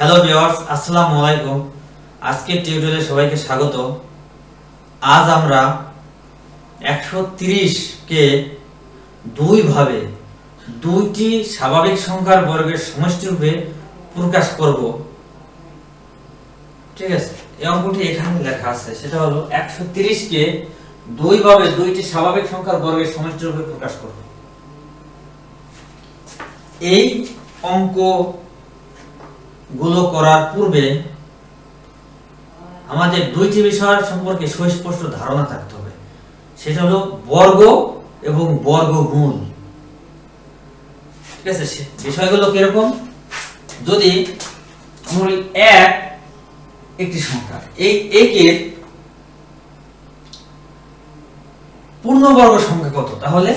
Hello viewers আসসালামু আলাইকুম আজকে টিউটোরিয়ালে সবাইকে স্বাগত। আজ আমরা একশো কে দুই ভাবে দুইটি স্বাভাবিক সংখ্যার বর্গের সমষ্টি রূপে প্রকাশ করব। ঠিক আছে? এই অঙ্কটি এখানে লেখা আছে। সেটা হলো একশো কে দুই ভাবে দুইটি স্বাভাবিক সংখ্যার বর্গের সমষ্টি রূপে প্রকাশ করব। এই অঙ্ক গুলো করার পূর্বে আমাদের দুইটি বিষয় সম্পর্কে সুস্পষ্ট ধারণা থাকতে হবে। সেটা হলো বর্গ এবং বর্গমূল। ঠিক আছে? বিষয়গুলো কীরকম? যদি এক একটি সংখ্যা, এই একের পূর্ণবর্গ সংখ্যা কত? তাহলে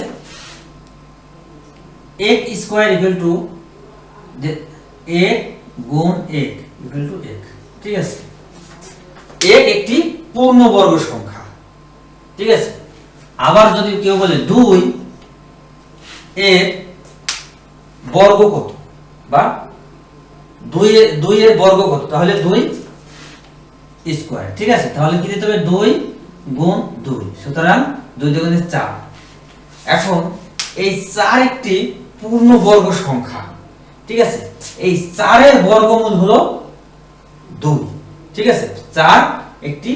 এক স্কোয়ার ইকুয়াল টু এক গুণ এক ইকুয়াল টু এক। ঠিক আছে? এক একটি পূর্ণবর্গ সংখ্যা। ঠিক আছে? আবার যদি কেউ বলে দুই, এর বর্গ কত? বা দুই দুই এর বর্গ কত? তাহলে দুই স্কোয়ার ঠিক আছে? তাহলে কি দিতে হবে? দুই গুণ দুই। সুতরাং দুই দুগুণে চার। এখন এই চার একটি পূর্ণবর্গ সংখ্যা। ঠিক আছে? এই চারের বর্গমূল হলো দুই। ঠিক আছে? চার একটি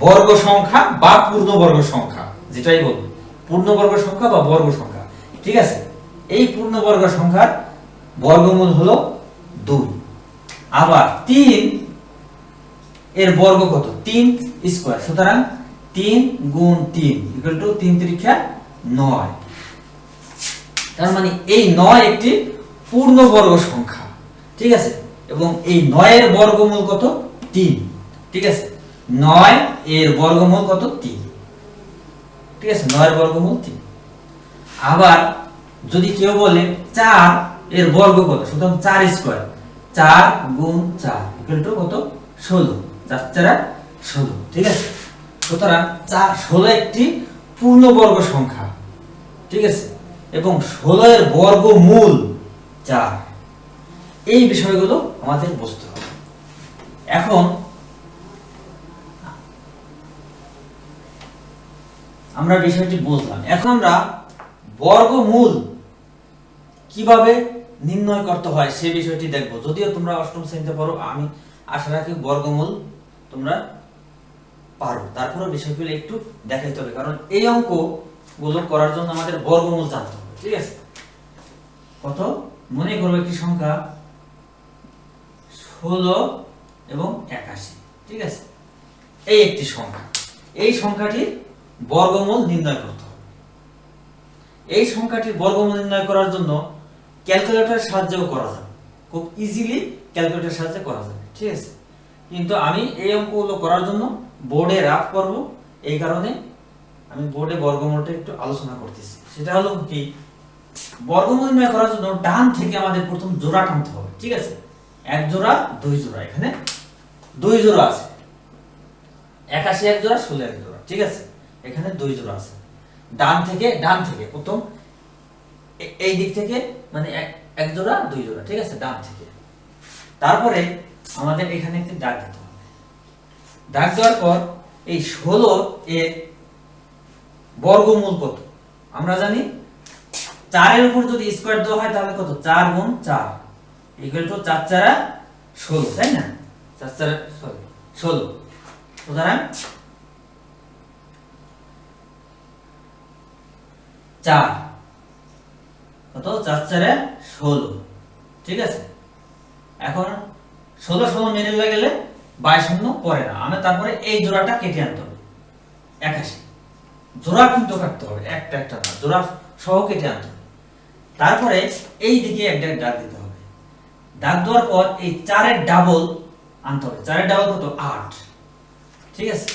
বর্গ সংখ্যা বা পূর্ণবর্গ সংখ্যা, যেটাই বলব পূর্ণবর্গ সংখ্যা বা বর্গ সংখ্যা। ঠিক আছে? এই পূর্ণবর্গ সংখ্যার বর্গমূল হলো দুই। আবার তিন এর বর্গ কত? তিন স্কোয়ার। সুতরাং তিন গুণ তিন ইকুয়াল টু তিন তিরিক্ষা নয়। তার মানে এই নয় একটি পূর্ণবর্গ সংখ্যা, ঠিক আছে? এবং এই নয়ের বর্গমূল কত? তিন, ঠিক আছে? নয় এর বর্গমূল কত? তিন, ঠিক আছে? নয়ের বর্গমূল তিন। আবার যদি কেউ বলে চার এর বর্গ কত? সুতরাং চার স্কোয়ার। চার গুণ চার ইকুয়াল কত? ষোলো। চার চারা ষোলো, ঠিক আছে? সুতরাং চার ষোলো একটি পূর্ণবর্গ সংখ্যা, ঠিক আছে? এবং ষোলো এর বর্গমূল চার এই বিষয়গুলো আমাদের বুঝতে হবে। এখন আমরা বিষয়টি বুঝলাম। এখন আমরা বর্গমূল কীভাবে নির্ণয় করতে হয় সে বিষয়টি দেখব। যদিও তোমরা অষ্টম শ্রেণীতে পড়ো, আমি আশা রাখি বর্গমূল তোমরা পারো। তারপরে বিষয়গুলো একটু দেখাইতে হবে, কারণ এই অঙ্কগুলো করার জন্য আমাদের বর্গমূল জানতে হবে, ঠিক আছে? কত? মনে করব একটি সংখ্যা? ষোলো এবং একাশি। ঠিক আছে? এই একটি সংখ্যা। এই সংখ্যাটির বর্গমূল নির্ণয় করতে হবে। এই সংখ্যাটির বর্গমূল নির্ণয় করার জন্য ক্যালকুলেটরের সাহায্যেও করা যাবে। খুব ইজিলি ক্যালকুলেটরের সাহায্যে করা যাবে। ঠিক আছে? কিন্তু আমি এই অঙ্কগুলো করার জন্য বোর্ডে রাফ করব। এই কারণে আমি বোর্ডে বর্গমূলটা একটু আলোচনা করতেছি। সেটা হলো কি? বর্গমূল নির্ণয় করার জন্য ডান থেকে আমাদের প্রথম জোড়া টানতে হবে, ঠিক আছে? এক জোড়া, দুই জোড়া, এখানে দুই জোড়া আছে। একাশি এক জোড়া, ষোলো এক জোড়া, ঠিক আছে? এখানে দুই জোড়া আছে। ডান থেকে ডান থেকে, প্রথম এই দিক থেকে মানে এক- জোড়া, দুই জোড়া, ঠিক আছে? ডান থেকে। তারপরে আমাদের এখানে একটি দাগ দিতে হবে। দাগ দেওয়ার পর এই ষোলো এর বর্গমূল কত? আমরা জানি চারের উপর যদি স্কোয়ার দেওয়া হয় তাহলে কত? চার গুণ চার। ইকুয়াল টু চার চারা ষোলো, তাই না? চার চারা ষোলো ষোলো। সুতরাং চার। কত? চার চারে ষোলো। ঠিক আছে? এখন ষোলো মেরে হয়ে গেলে বাইশ শূন্য পরে না। আমি তারপরে এই জোড়াটা কেটে আনতে হবে। একাশি। জোড়া কিন্তু কাটতে হবে। একটা একটা না। জোড়া সহ কেটে আনতে তারপরে এই দিকে একটা দাগ দিতে হবে। দাগ দেওয়ার পর এই চারের ডাবল আনতে হবে। চারের ডাবল কত? আট। ঠিক আছে?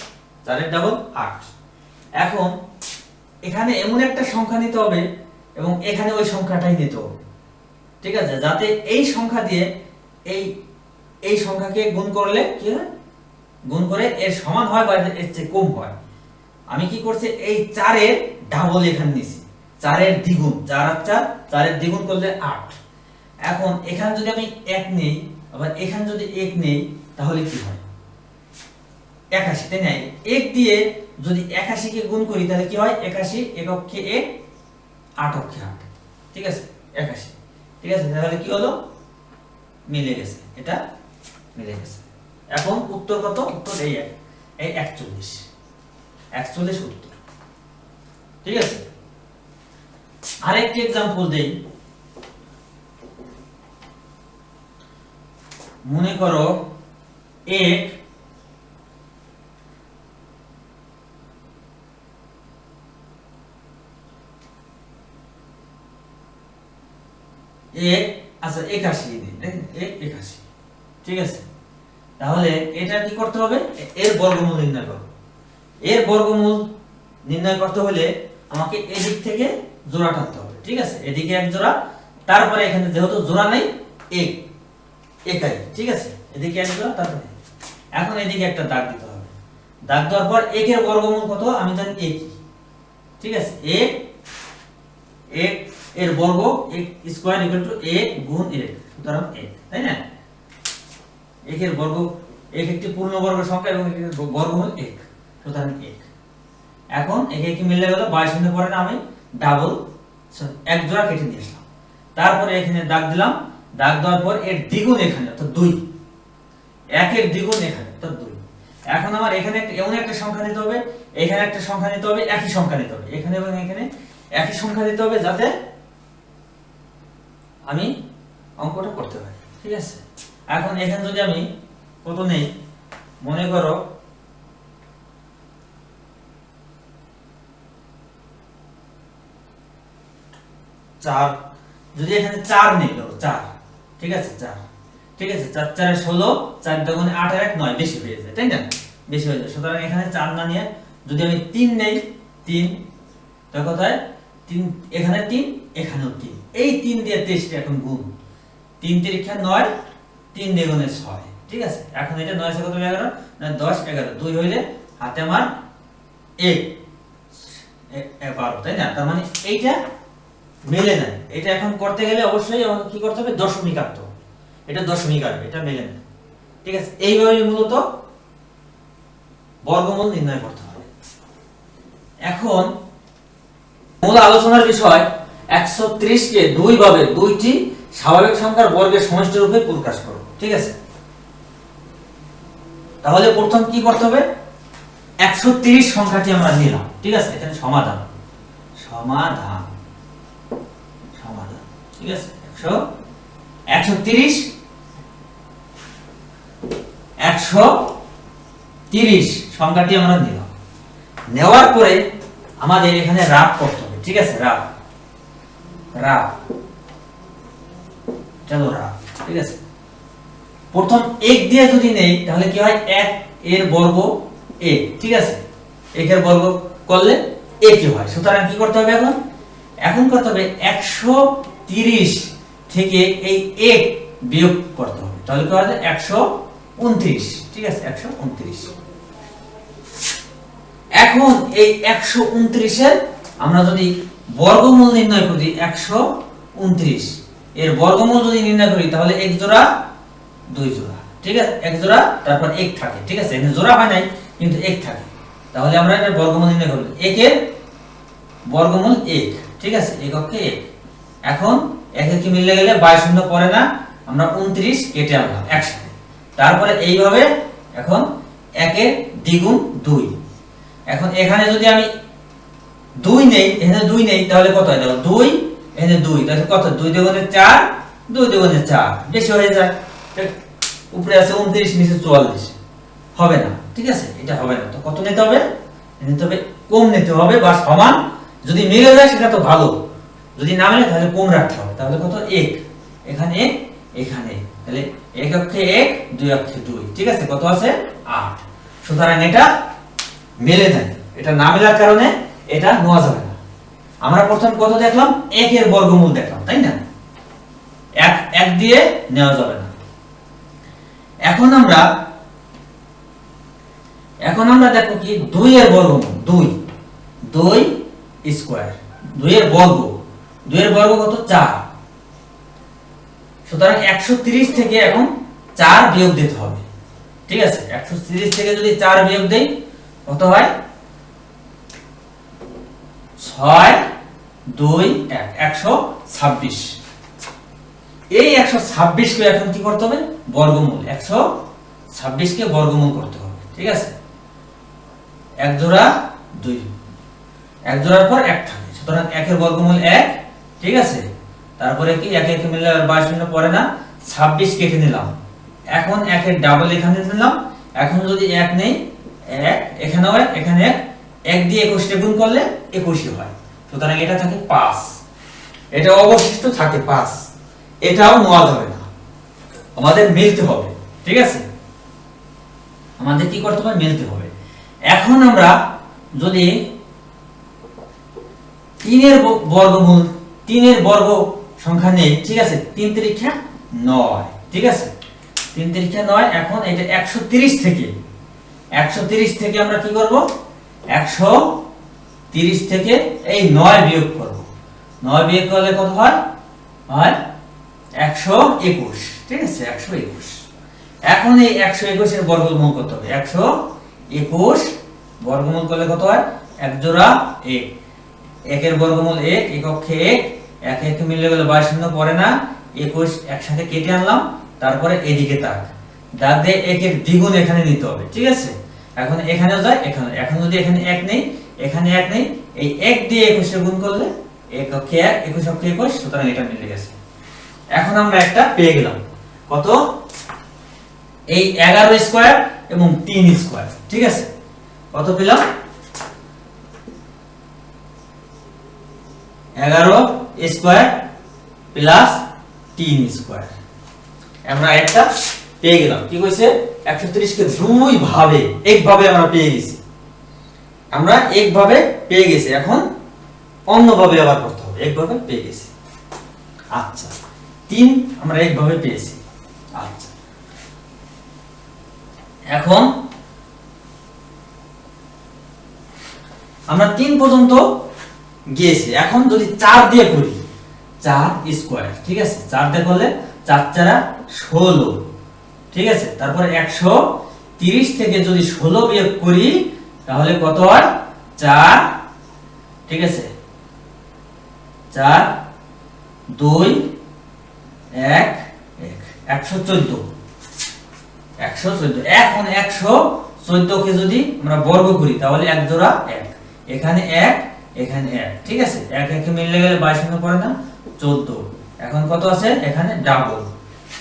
চারের ডাবল আট। এখন এখানে এমন একটা সংখ্যা নিতে হবে এবং এখানে ওই সংখ্যাটাই নিতে হবে। ঠিক আছে? যাতে এই সংখ্যা দিয়ে এই এই সংখ্যাকে গুণ করলে কি হয়? গুণ করে এর সমান হয় বা এর চেয়ে কম হয়। আমি কি করছি? এই চারের ডাবল এখানে নিছি। চারের দ্বিগুণ, চার আর চার, চারের দ্বিগুণ করলে আট। এখন এখানে যদি আমি এক নেই, আবার এখানে যদি এক নেই, তাহলে কি হয়? একাশি, তাই না? এক দিয়ে যদি একাশিকে গুণ করি, তাহলে কি হয়? একাশি এককে এক, আট অক্ষে আট। ঠিক আছে? একাশি। ঠিক আছে? তাহলে কি হলো? মিলে গেছে। এটা মিলে গেছে। এখন উত্তর কত? উত্তর এই এক। এই একচল্লিশ। একচল্লিশ উত্তর। ঠিক আছে? আরেকটি এক্সাম্পল দেই। মনে করো, এক আচ্ছা একাশি এক একাশি, ঠিক আছে? তাহলে এটা কি করতে হবে? এর বর্গমূল নির্ণয় করো। এর বর্গমূল নির্ণয় করতে হলে আমাকে এদিক থেকে জোড়া টানতে হবে, ঠিক আছে? এদিকে এক জোড়া, তারপরে এখানে যেহেতু জোড়া নেই, এক, একাই, ঠিক আছে? এদিকে এক জোড়া, তারপরে। এখন এদিকে একটা দাগ দিতে হবে। দাগ দেওয়ার পর একের বর্গমূল কত? আমি জানি এক ঠিক আছে? এক এক এর বর্গ এক স্কোয়ার ইকুয়াল টু এক গুণ এক সুতরাং এক তাই না? একের বর্গ, এক একটি পূর্ণ পূর্ণবর্গ সংখ্যা এবং বর্গমূল এক, সুতরাং এক এখন একে কি মিলে গেল বাইশ শূন্য পরে আমি ডাবল এক জোড়া কেটে নিয়ে আসলাম। তারপরে এখানে দাগ দিলাম, দাগ দেওয়ার পর এর দ্বিগুণ এখানে, অর্থাৎ দুই। একের দ্বিগুণ এখানে, অর্থাৎ দুই। এখন আমার এখানে এমন একটা সংখ্যা নিতে হবে, এখানে একটা সংখ্যা নিতে হবে, একই সংখ্যা নিতে হবে। এখানে এবং এখানে একই সংখ্যা দিতে হবে যাতে আমি অঙ্কটা করতে পারি, ঠিক আছে? এখন এখানে যদি আমি কত নেই, মনে করো চার। যদি এখানে চার নেই ধরো চার। ঠিক আছে, চার। ঠিক আছে, চার, চারে ষোলো, চার দগুণে আট আর এক নয়, বেশি হয়ে যায়, তাই না? বেশি হয়ে যায়। সুতরাং এখানে চার না নিয়ে যদি আমি তিন নেই, তিন তো কোথায় তিন, এখানে তিন, এখানেও তিন। এই তিন দিয়ে তেইশটা এখন গুণ। তিন তিরিক্ষা নয়, তিন দ্বিগুণে ছয়। ঠিক আছে? এখন এটা নয় কত এগারো? না দশ, এগারো। দুই হইলে হাতে আমার এক বারো, তাই না? তার মানে এইটা মেলে না। এটা এখন করতে গেলে অবশ্যই কি করতে হবে? দশমিক এটা দশমিক আসবে এটা মেলে না। ঠিক আছে? এইভাবে মূলত বর্গমূল নির্ণয় করতে হবে। এখন মূল আলোচনার বিষয় একশো ত্রিশ কে দুই ভাবে দুইটি স্বাভাবিক সংখ্যার বর্গের সমষ্টি রূপে প্রকাশ করো। ঠিক আছে? তাহলে প্রথম কি করতে হবে? একশো সংখ্যাটি আমরা নিলাম। ঠিক আছে? এখানে সমাধান। সমাধান। ঠিক আছে? একশো একশো তিরিশ একশো তিরিশ সংখ্যাটি আমরা নিলাম। নেওয়ার পরে আমাদের এখানে রাফ করতে হবে, ঠিক আছে? রাফ। রাফ। চলো রাফ, ঠিক আছে? প্রথম এক দিয়ে যদি নেই, তাহলে কি হয়? এক এর বর্গ এক ঠিক আছে? একের বর্গ করলে একই হয়? সুতরাং কি করতে হবে এখন? এখন করতে হবে একশো তিরিশ থেকে এই এক বিয়োগ করতে হবে। তাহলে কি হবে? একশো ঠিক আছে? একশো উনত্রিশ। এখন এই একশো উনত্রিশের আমরা যদি বর্গমূল নির্ণয় করি, একশো উনত্রিশ। এর বর্গমূল যদি নির্ণয় করি, তাহলে এক জোড়া, দুই জোড়া। ঠিক আছে? এক জোড়া, তারপর এক থাকে। ঠিক আছে? এখানে জোড়া হয় নাই, কিন্তু এক থাকে। তাহলে আমরা এটার বর্গমূল নির্ণয় করব। একের বর্গমূল এক। ঠিক আছে? এককে এক। এখন একে কি মিলে গেলে বাইশ শূন্য পরে না, আমরা উনত্রিশ কেটে আনলাম একসাথে। তারপরে এইভাবে এখন একের দ্বিগুণ দুই। এখন এখানে যদি আমি দুই নেই, এখানে দুই নেই, তাহলে কত হয়? দেখো, দুই, এখানে দুই, তাহলে কত? দুই দুগুণে চার, দুই দুগুণে চার। বেশি হয়ে যায়? উপরে আছে উনত্রিশ, নিচে চুয়াল্লিশ। হবে না, ঠিক আছে? এটা হবে না। তো কত নিতে হবে? নিতে হবে, কম নিতে হবে বা সমান। যদি মিলে যায়, সেটা তো ভালো। যদি না মিলে, তাহলে কম রাখতে হবে? তাহলে কত? এক। এখানে এক, এখানে তাহলে এক অক্ষে এক, দুই অক্ষে দুই। ঠিক আছে? কত আছে? আট। সুতরাং এটা মেলে দেয় এটা না মেলার কারণে এটা নেওয়া যাবে না। আমরা প্রথম কত দেখলাম? একের বর্গমূল দেখলাম, তাই না? এক এক দিয়ে নেওয়া যাবে না। এখন আমরা এখন আমরা দেখো কি? দুই এর বর্গমূল, দুই। দুই স্কোয়ার। দুই এর বর্গ। দুই এর বর্গ কত? চার। সুতরাং একশো থেকে এখন চার বিয়োগ দিতে হবে। ঠিক আছে? একশো থেকে যদি চার বিয়োগ দেই, কত হয়? ছয় দুই এক, একশো ছাব্বিশ। এই একশো ছাব্বিশকে এখন কি করতে হবে? বর্গমূল। একশো ছাব্বিশকে বর্গমূল করতে হবে। ঠিক আছে? এক জোড়া দুই। এক জোড়ার পর এক থাকে। সুতরাং একের বর্গমূল এক ঠিক আছে? তারপরে কি এক একে মিলে বাইশ মিনিট পরে না, ছাব্বিশ কেটে নিলাম। এখন একের ডাবল এখানে নিলাম। এখন যদি এক নেই, এক, এখানেও এক, এখানে এক এক দিয়ে একুশটা গুণ করলে একুশই হয়। সুতরাং এটা থাকে পাঁচ। এটা অবশিষ্ট থাকে পাঁচ। এটাও নেওয়া যাবে না। আমাদের মিলতে হবে, ঠিক আছে? আমাদের কি করতে হবে? মিলতে হবে। এখন আমরা যদি তিনের বর্গমূল তিনের বর্গ সংখ্যা নেই, ঠিক আছে? তিন তিরিক্ষা নয়, ঠিক আছে? তিন তিরিক্ষা নয়, এখন এটা একশো থেকে। একশো থেকে আমরা কি করব? একশো থেকে এই নয় বিয়োগ করব। নয় বিয়োগ করলে কত হয়? হয় একশো একুশ, ঠিক আছে? একশো একুশ। এখন এই একশো একুশের বর্গমূল কত হবে। একশো একুশ বর্গমূল করলে কত হয়? এক জোড়া এক। একের বর্গমূল এক, এককে এক এক এক মিলে গেলে বাইশ শূন্য পড়ে না, একুশ একসাথে কেটে আনলাম, তারপরে এদিকে তাক। দাগ দিয়ে একের দ্বিগুণ এখানে নিতে হবে, ঠিক আছে? এখন এখানে যায় এখানে এখন যদি এখানে এক নেই, এখানে এক নেই, এই এক দিয়ে একুশে গুণ করলে এক অক্ষে এক, একুশ অক্ষে একুশ, সুতরাং এটা মিলে গেছে। এখন আমরা একটা পেয়ে গেলাম। কত? এই এগারো স্কোয়ার এবং তিন স্কোয়ার, ঠিক আছে? কত পেলাম? এগারো স্কোয়ার প্লাস তিন স্কোয়ার। আমরা একটা পেয়ে গেলাম। কি কইছে? একশো কে দুই ভাবে একভাবে আমরা পেয়ে গেছি। আমরা একভাবে পেয়ে গেছি। এখন অন্যভাবে আবার করতে হবে। একভাবে পেয়ে গেছি। আচ্ছা তিন আমরা একভাবে পেয়েছি। আচ্ছা। এখন আমরা তিন পর্যন্ত গিয়েছি। এখন যদি চার দিয়ে করি, চার স্কোয়ার ঠিক আছে? চার দিয়ে করলে চার চারা ষোলো, ঠিক আছে? তারপরে একশো তিরিশ থেকে যদি ষোলো বিয়োগ করি, তাহলে কত হয়? চার, ঠিক আছে? চার, দুই, এক এক, একশো চোদ্দ। একশো চোদ্দ। এখন একশো চোদ্দকে যদি আমরা বর্গ করি, তাহলে এক জোড়া এক। এখানে এক এখানে এক, ঠিক আছে? এক একে মিলে গেলে বাইশ শূন্য পড়ে না, চোদ্দ। এখন কত আছে? এখানে ডাবল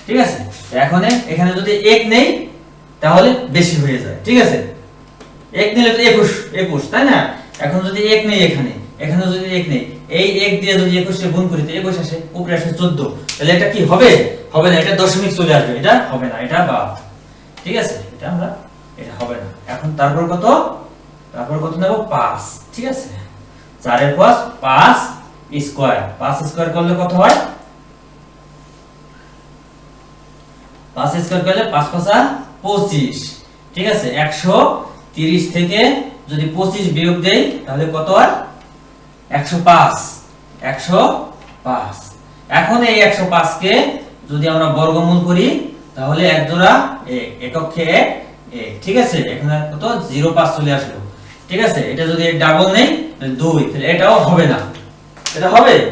ঠিক আছে? এখন এখানে যদি এক নেই, তাহলে বেশি হয়ে যায়, ঠিক আছে? এক নিলে তো একুশ একুশ, তাই না? এখন যদি এক নেই এখানে এখানে যদি এক নেই, এই এক দিয়ে যদি একুশে গুণ করি, তো একুশ আসে, উপরে আসে চোদ্দ। তাহলে এটা কি হবে? হবে না, এটা দশমিক চলে আসবে, এটা হবে না, এটা বা ঠিক আছে? এটা আমরা, এটা হবে না। এখন তারপর কত? তারপর কত নেব? পাঁচ, ঠিক আছে? চারের পাঁচ পাঁচ স্কোয়ার। পাঁচ স্কোয়ার করলে কত হয়? পাঁচ স্কোয়ার করলে পাঁচ পাঁচা পঁচিশ। ঠিক আছে? একশো তিরিশ থেকে যদি পঁচিশ বিয়োগ দেই, তাহলে কত হয়? একশো পাঁচ। একশো পাঁচ। এখন এই একশো পাঁচকে যদি আমরা বর্গমূল করি, তাহলে এক জোড়া এক এককে এক এক। ঠিক আছে? এখানে কত? জিরো পাঁচ চলে আসলো। ঠিক আছে? এটা যদি ডাবল নেই দুই। তাহলে এটাও হবে না। এটা হবে?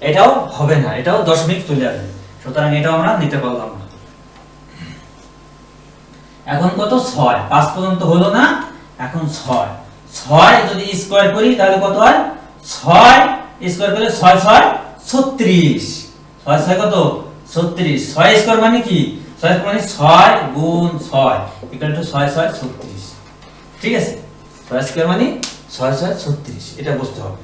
এটাও হবে না। এটাও দশমিক চলে আসবে। সুতরাং এটাও আমরা নিতে পারলাম না। এখন কত? ছয়। পাঁচ পর্যন্ত হলো না? এখন ছয়। ছয় যদি স্কোয়ার করি, তাহলে কত হয়? ছয় স্কোয়ার করলে ছয় ছয় ছত্রিশ। ছয় ছয় কত? ছত্রিশ। ছয় স্কোয়ার মানে কি? ছয় মানে ছয় গুণ ছয়। ইকুয়াল টু ছয় ছয় ছত্রিশ। ঠিক আছে? ছয় স্কোয়ার মানে ছয় ছয় ছত্রিশ, এটা বুঝতে হবে।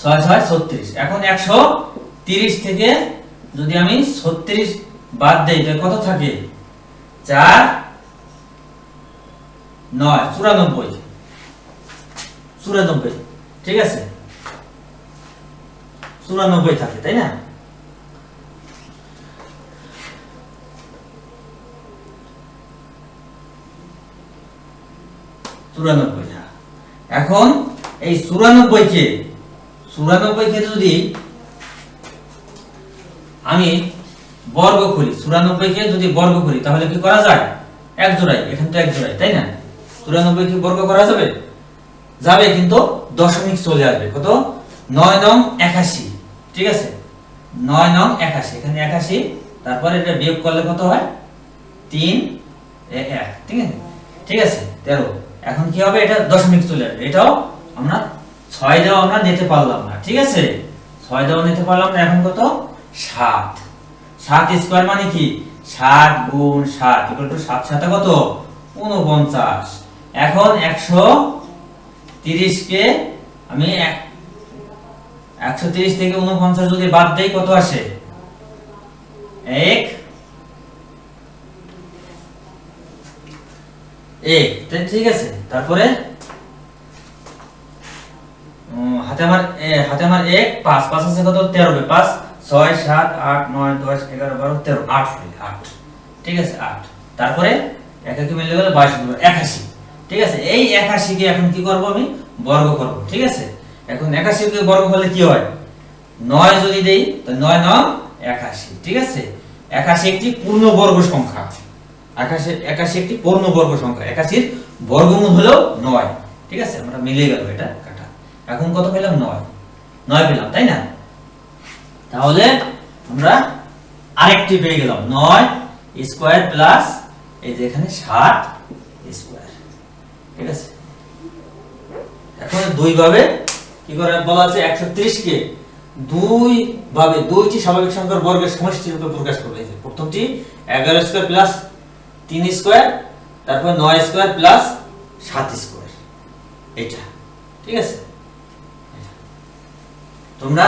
ছয় ছয় ছত্রিশ, এখন একশো তিরিশ থেকে যদি আমি ছত্রিশ বাদ দেই, তাহলে কত থাকে? চার, নয়, চুরানব্বই। চুরানব্বই, ঠিক আছে? চুরানব্বই থাকে, তাই না? চুরানব্বই হ্যাঁ। এখন এই চুরানব্বই কে চুরানব্বই কে যদি আমি বর্গ করি, চুরানব্বই কে যদি বর্গ করি, তাহলে কি করা যায়? এক জোড়াই, এখান তো এক জোড়াই, তাই না? চুরানব্বই কি বর্গ করা যাবে? যাবে কিন্তু দশমিক চলে আসবে, কত? নয় নং একাশি, ঠিক আছে? নয় নং একাশি, এখানে একাশি, তারপরে এটা বিয়োগ করলে কত হয়? তিন এক, ঠিক আছে? ঠিক আছে, তেরো। এখন কি হবে? এটা দশমিক চলে আসবে। এটাও আমরা ছয় দেওয়া আমরা নিতে পারলাম না, ঠিক আছে? ছয় দেওয়া নিতে পারলাম না, এখন কত? সাত। সাত স্কোয়ার মানে কি? সাত গুণ সাত ইকুয়াল টু সাত সাথে কত? উনপঞ্চাশ এখন একশো তিরিশকে আমি এক- একশো তিরিশ থেকে উনপঞ্চাশ যদি বাদ দেই, কত আসে? এক। তাই ঠিক আছে। তারপরে? হাতে আমার হাতে আমার এক, পাঁচ পাঁচ আছে কত? তেরো পাঁচ, ছয়, সাত, আট, নয়, দশ, এগারো, বারো, তেরো, আট আট। ঠিক আছে, আট। তারপরে একাকি মিলে গেলে বাইশ একাশি। ঠিক আছে, এই একাশিকে এখন কি করব আমি? বর্গ করব, ঠিক আছে? এখন একাশিকে বর্গ করলে কি হয়? নয় যদি দেই, তো নয় নয় একাশি, ঠিক আছে? একাশি একটি পূর্ণবর্গ সংখ্যা। একাশি একাশি একটি পূর্ণবর্গ সংখ্যা। একাশির বর্গমূল হলো নয়। ঠিক আছে? আমরা মিলে গেল এটা, কাটা। এখন কত পেলাম? নয়। নয় পেলাম, তাই না? তাহলে আমরা আরেকটি পেয়ে গেলাম। নয় স্কোয়ার প্লাস এই যে এখানে সাত স্কোয়ার। ঠিক আছে? এখন দুই ভাবে কি করে বলা আছে? একশো ত্রিশ কে দুই ভাবে দুইটি স্বাভাবিক সংখ্যার বর্গের সমষ্টি রূপে প্রকাশ করবে। প্রথমটি এগারো স্কোয়ার প্লাস তিন স্কোয়ার, তারপর নয় স্কোয়ার প্লাস সাত স্কোয়ার। এটা, ঠিক আছে? তোমরা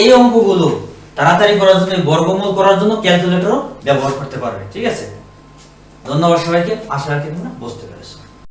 এই অঙ্কগুলো তাড়াতাড়ি করার জন্য বর্গমূল করার জন্য ক্যালকুলেটরও ব্যবহার করতে পারবে, ঠিক আছে? ধন্যবাদ সবাইকে, আশা রাখি তোমরা বসতে পেরেছ।